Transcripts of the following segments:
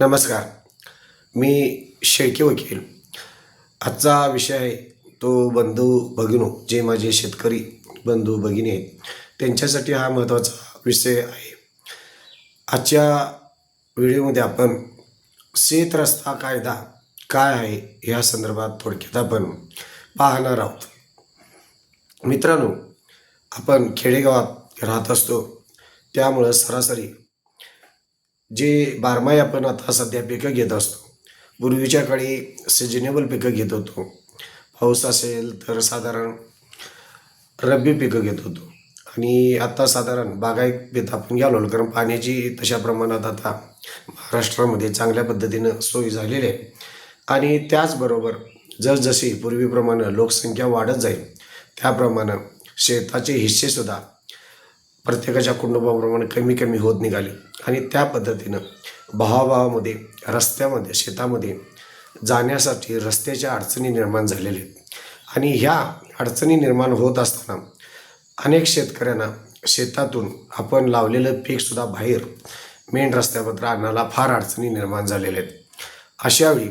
नमस्कार. मी शेळके वकील. आजचा विषय आहे तो बंधू भगिनो जे माझे शेतकरी बंधू भगिनी आहेत त्यांच्यासाठी हा महत्त्वाचा विषय आहे. आजच्या व्हिडिओमध्ये आपण शेत रस्ता कायदा काय आहे या संदर्भात थोडक्यात आपण पाहणार आहोत. मित्रांनो आपण खेडेगावात राहत असतो त्यामुळं सरासरी जे बारमाही आपण आता सध्या पिकं घेत असतो. पूर्वीच्या काळी सिजनेबल पिकं घेत होतो. पाऊस असेल तर साधारण रब्बी पिकं घेत होतो. आणि आता साधारण बागायत पित आपण गेलो कारण पाण्याची तशा प्रमाणात आता महाराष्ट्रामध्ये चांगल्या पद्धतीनं सोयी झालेली आहे. आणि त्याचबरोबर जसजशी पूर्वीप्रमाणे लोकसंख्या वाढत जाईल त्याप्रमाणे शेताचे हिस्सेसुद्धा प्रत्येकाच्या कुटुंबाप्रमाणे कमी कमी होत निघाले. आणि त्या पद्धतीनं भावाभावामध्ये रस्त्यामध्ये शेतामध्ये जाण्यासाठी रस्त्याच्या अडचणी निर्माण झालेल्या आहेत. आणि ह्या अडचणी निर्माण होत असताना अनेक शेतकऱ्यांना शेतातून आपण लावलेलं पीकसुद्धा बाहेर मेन रस्त्यापत्र आणायला फार अडचणी निर्माण झालेल्या आहेत. अशावेळी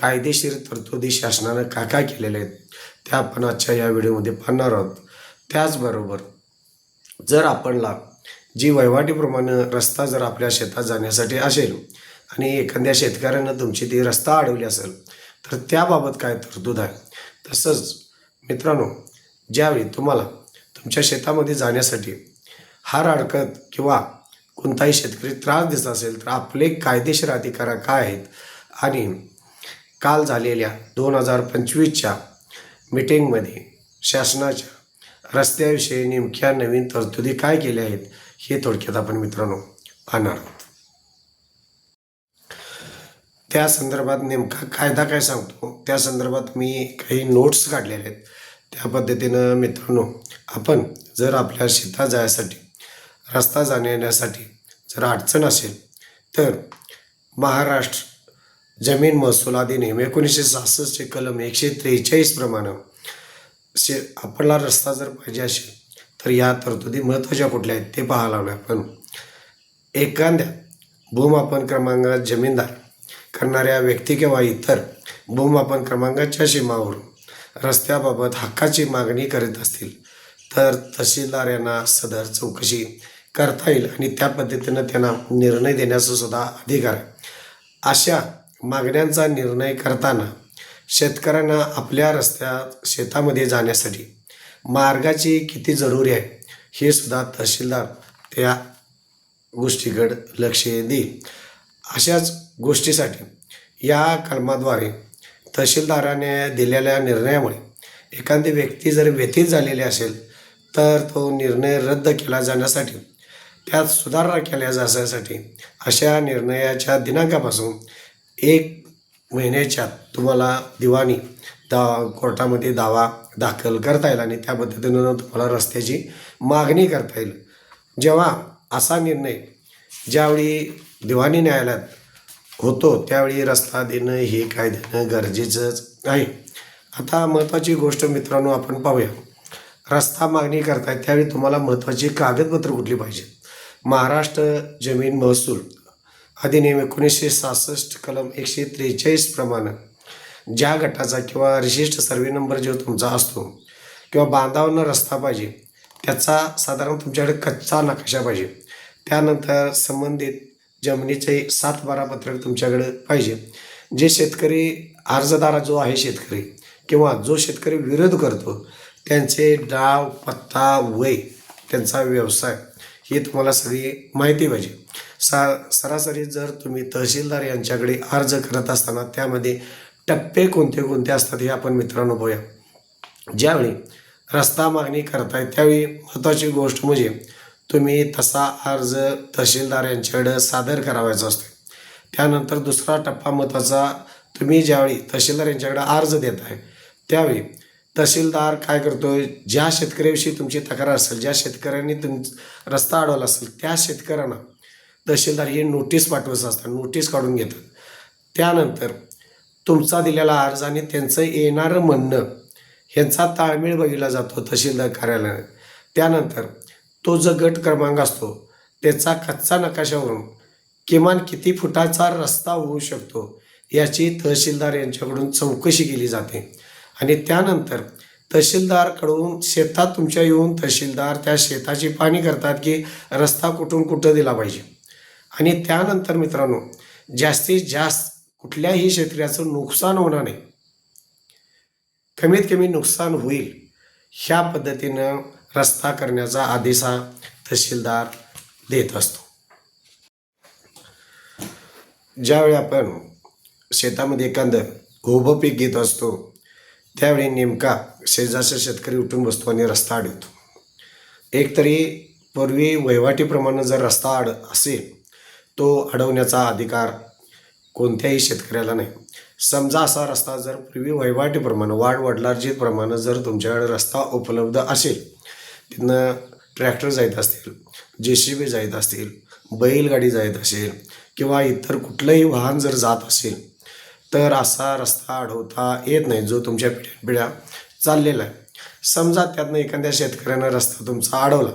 कायदेशीर तरतुदी शासनानं काय काय केलेल्या आहेत त्या आपण आजच्या या व्हिडिओमध्ये पाहणार आहोत. त्याचबरोबर जर आपणला जी वहिवाटीप्रमाणे रस्ता जर आपल्या शेतात जाण्यासाठी असेल आणि एखाद्या शेतकऱ्यानं तुमची ती रस्ता अडवली असेल तर त्याबाबत काय तरतूद आहे? तसंच मित्रांनो ज्यावेळी तुम्हाला तुमच्या शेतामध्ये जाण्यासाठी हार अडकत किंवा कोणताही शेतकरी त्रास दिसत असेल तर आपले कायदेशीर अधिकार काय आहेत? आणि काल झालेल्या दोन हजार पंचवीसच्या मिटिंगमध्ये शासनाच्या रस्त्याविषयी नेमक्या नवीन तरतुदी काय केल्या आहेत हे थोडक्यात आपण मित्रांनो पाहणार आहोत. त्या संदर्भात नेमका कायदा काय सांगतो त्या संदर्भात मी काही नोट्स काढलेल्या आहेत. त्या पद्धतीनं मित्रांनो आपण जर आपल्या शेतात जायसाठी रस्ता जाण्या येण्यासाठी जर अडचण असेल तर महाराष्ट्र जमीन महसूल अधिनियम एकोणीसशे सहासष्टचे कलम एकशे त्रेचाळीस प्रमाणे शे आपला रस्ता जर पाहिजे असेल तर या तरतुदी महत्त्वाच्या कुठल्या आहेत ते पाहायला लागलो आपण. एखाद्या भूमापन क्रमांकात जमीनदार करणाऱ्या व्यक्ती किंवा इतर भूमापन क्रमांकाच्या सीमावरून रस्त्याबाबत हक्काची मागणी करीत असतील तर तहसीलदार यांना सदर चौकशी करता येईल आणि त्या पद्धतीनं त्यांना निर्णय देण्याचा सुद्धा अधिकार आहे. अशा मागण्यांचा निर्णय करताना शेतकऱ्यांना आपल्या रस्त्यात शेतामध्ये जाण्यासाठी मार्गाची किती जरुरी आहे हे सुद्धा तहसीलदार त्या गोष्टीकडं लक्ष देईल. अशाच गोष्टीसाठी या कलमाद्वारे तहसीलदाराने दिलेल्या निर्णयामुळे एखादी व्यक्ती जर व्यथित झालेली असेल तर तो निर्णय रद्द केला जाण्यासाठी त्यात सुधारणा केल्या जाण्यासाठी अशा निर्णयाच्या दिनांकापासून एक महिन्याच्या तुम्हाला दिवाणी दा कोर्टामध्ये दावा दाखल करता येईल आणि त्या पद्धतीनं तुम्हाला रस्त्याची मागणी करता येईल. जेव्हा असा निर्णय ज्यावेळी दिवाणी न्यायालयात होतो त्यावेळी रस्ता देणं हे काय देणं गरजेचंच आहे. आता महत्त्वाची गोष्ट मित्रांनो आपण पाहूया. रस्ता मागणी करताय त्यावेळी तुम्हाला महत्त्वाची कागदपत्र कुठली पाहिजे महाराष्ट्र जमीन महसूल अधिनियम एकोणीसशे सहासष्ट कलम एकशे त्रेचाळीस प्रमाणे ज्या गटाचा किंवा विशिष्ट सर्वे नंबर जो तुमचा असतो किंवा बांधावरनं रस्ता पाहिजे त्याचा साधारण तुमच्याकडे कच्चा नकाशा पाहिजे. त्यानंतर संबंधित जमिनीचे सात बारा पत्रक तुमच्याकडे पाहिजे. जे शेतकरी अर्जदारा जो आहे शेतकरी किंवा जो शेतकरी विरोध करतो त्यांचे डाव पत्ता वय त्यांचा व्यवसाय ही तुम्हाला सगळी माहिती पाहिजे. सा सरासरी जर तुम्ही तहसीलदार यांच्याकडे अर्ज करत असताना त्यामध्ये टप्पे कोणते कोणते असतात हे आपण मित्रांनो पाहूया ज्यावेळी रस्ता मागणी करताय त्यावेळी महत्त्वाची गोष्ट म्हणजे तुम्ही तसा अर्ज तहसीलदार यांच्याकडं सादर करावायचा असतो. त्यानंतर दुसरा टप्पा महत्त्वाचा तुम्ही ज्यावेळी तहसीलदार यांच्याकडे अर्ज देत आहे त्यावेळी तहसीलदार काय करतो ज्या शेतकऱ्याविषयी तुमची तक्रार असेल ज्या शेतकऱ्यांनी तुम रस्ता अडवला असेल त्या शेतकऱ्यांना तहसीलदार हे नोटीस पाठवायचं असतात नोटीस काढून घेतात. त्यानंतर तुमचा दिलेला अर्ज आणि त्यांचं येणारं म्हणणं ह्यांचा ताळमेळ बघितला जातो तहसीलदार कार्यालयाने. त्यानंतर तो जो गट क्रमांक असतो त्याचा कच्चा नकाशावरून किमान किती फुटाचा रस्ता होऊ शकतो याची तहसीलदार यांच्याकडून चौकशी केली जाते. आणि त्यानंतर तहसीलदारकडून शेतात तुमच्या येऊन तहसीलदार त्या शेताची पाहणी करतात की रस्ता कुठून कुठं दिला पाहिजे. आणि त्यानंतर मित्रांनो जास्तीत जास्त कुठल्याही शेतकऱ्याचं नुकसान होणार नाही. कमीत कमी नुकसान होईल ह्या पद्धतीनं रस्ता करण्याचा आदेश हा तहसीलदार देत असतो. ज्यावेळी आपण शेतामध्ये एखादं उभं पीक घेत असतो त्यावेळी नेमका शेजारचा शेतकरी उठून बसतो आणि रस्ता अडवतो एकतरी पूर्वी वहिवाटीप्रमाणे जर रस्ता अड असेल तो अडवण्याचा अधिकार कोणत्याही शेतकऱ्याला नाही. समजा असा रस्ता जर पूर्वी वहिवाटीप्रमाणे वाढ वडलार्जितप्रमाणे जर तुमच्याकडे रस्ता उपलब्ध असेल तिथनं ट्रॅक्टर जायत असतील जे सी बी जायत असतील बैलगाडी जायत असेल किंवा इतर कुठलंही वाहन जर जात असेल तर असा रस्ता अडवता येत नाही जो तुमच्या पिढ्या पिढ्या चाललेला आहे. समजा त्यातनं एखाद्या शेतकऱ्यानं रस्ता तुमचा अडवला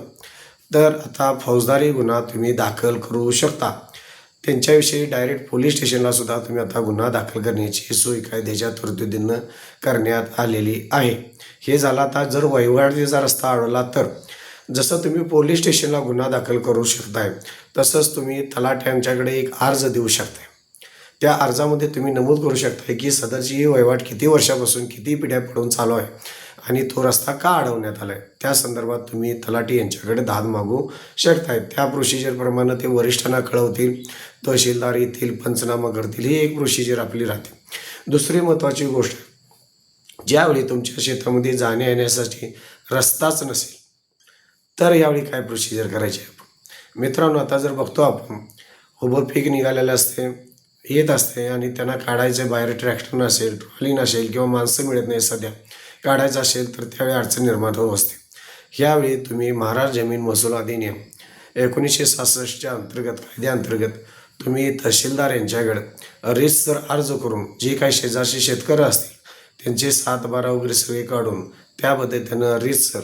तर आता फौजदारी गुन्हा तुम्ही दाखल करू शकता. त्यांच्याविषयी डायरेक्ट पोलीस स्टेशनला सुद्धा तुम्ही आता गुन्हा दाखल करण्याची सोय कायद्याच्या तरतुदीनं करण्यात आलेली आहे. हे झालं आता जर वहिवाटीचा रस्ता अडवला तर. जसं तुम्ही पोलीस स्टेशनला गुन्हा दाखल करू शकताय तसंच तुम्ही तलाट्यांच्याकडे एक अर्ज देऊ शकताय. त्या अर्जामध्ये तुम्ही नमूद करू शकताय की सदरची ही वहिवाट किती वर्षापासून किती पिढ्या पडून चालू आहे. आणि तो रस्ता का अडवण्यात आला आहे त्या संदर्भात तुम्ही तलाठी यांच्याकडे दाद मागू शकताय. त्या प्रोसिजरप्रमाणे ते वरिष्ठांना कळवतील तहसीलदार येतील पंचनामा करतील ही एक प्रोसिजर आपली राहते. दुसरी महत्त्वाची गोष्ट ज्यावेळी तुमच्या शेतामध्ये जाण्या येण्यासाठी रस्ताच नसेल तर यावेळी काय प्रोसिजर करायची? आहे आपण मित्रांनो आता जर बघतो आपण उभं पीक निघालेलं असते येत असते आणि त्यांना काढायचं बाहेर ट्रॅक्टर नसेल ट्रॉली नसेल किंवा माणसं मिळत नाही सध्या काढायचं असेल तर त्यावेळी अडचण निर्माण होत असते. यावेळी तुम्ही महाराष्ट्र जमीन महसूल अधिनियम एकोणीसशे सहासष्टच्या अंतर्गत कायद्याअंतर्गत तुम्ही तहसीलदार यांच्याकडे रितसर अर्ज करून जे काही शेजारचे शेतकरी असतील त्यांचे सात बारा वगैरे सगळे काढून त्या त्यांना रितसर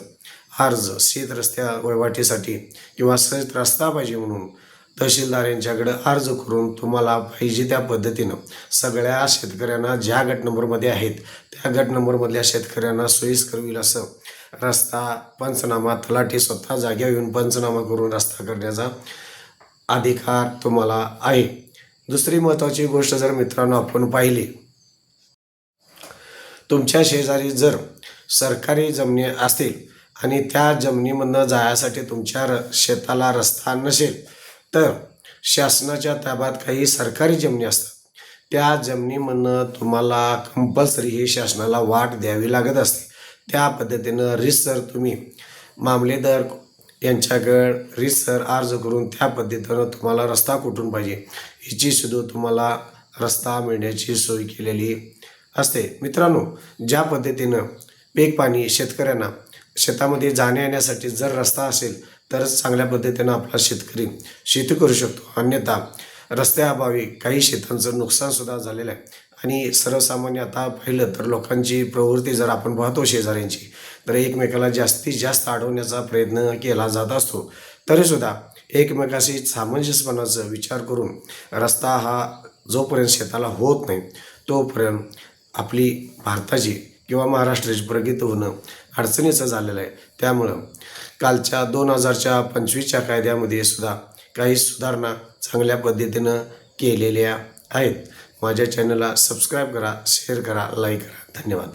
अर्ज शेत रस्त्या वहिवाटीसाठी किंवा सहज रस्ता पाहिजे म्हणून तहसीलदार यांच्याकडं अर्ज करून तुम्हाला पाहिजे त्या पद्धतीनं सगळ्या शेतकऱ्यांना ज्या गट नंबरमध्ये आहेत त्या गट नंबरमधल्या शेतकऱ्यांना सोयीस्कर होईल असं रस्ता पंचनामा तलाठी स्वतः जाग्या येऊन पंचनामा करून रस्ता करण्याचा अधिकार तुम्हाला आहे. दुसरी महत्त्वाची गोष्ट जर मित्रांनो आपण पाहिली तुमच्या शेजारी जर सरकारी जमिनी असतील आणि त्या जमिनीमधनं जाण्यासाठी तुमच्या र शेताला रस्ता नसेल तर शासनाच्या ताब्यात काही सरकारी जमिनी असतात. त्या जमिनीमधनं तुम्हाला कंपल्सरी ही शासनाला वाट द्यावी लागत असते. त्या पद्धतीनं रिसर तुम्ही मामलेदार यांच्याकडे रिसर अर्ज करून त्या पद्धतीनं तुम्हाला रस्ता कुठून पाहिजे हिची सुद्धा तुम्हाला रस्ता मिळण्याची सोय केलेली असते. मित्रांनो ज्या पद्धतीनं पीक पाणी शेतकऱ्यांना शेतामध्ये जाण्या येण्यासाठी जर रस्ता असेल तरच चांगल्या पद्धतीनं आपला शेतकरी शेती करू शकतो. अन्यथा रस्त्याअभावी काही शेतांचं नुकसानसुद्धा झालेलं आहे. आणि सर्वसामान्य आता पाहिलं तर लोकांची प्रवृत्ती जर आपण पाहतो शेजाऱ्यांची तर एकमेकाला जास्तीत जास्त अडवण्याचा प्रयत्न केला जात असतो. तरीसुद्धा एकमेकाशी सामंजस्यपणाचा विचार करून रस्ता हा जोपर्यंत शेताला होत नाही तोपर्यंत आपली भारताची किंवा महाराष्ट्राची प्रगती होणं अडचणीचं झालेलं आहे. त्यामुळं कालच्या दोन हजारच्या पंचवीसच्या कायद्यामध्ये सुद्धा काही सुधारणा चांगल्या पद्धतीनं केलेल्या आहेत. माझ्या चॅनलला सबस्क्राईब करा शेअर करा लाईक करा. धन्यवाद.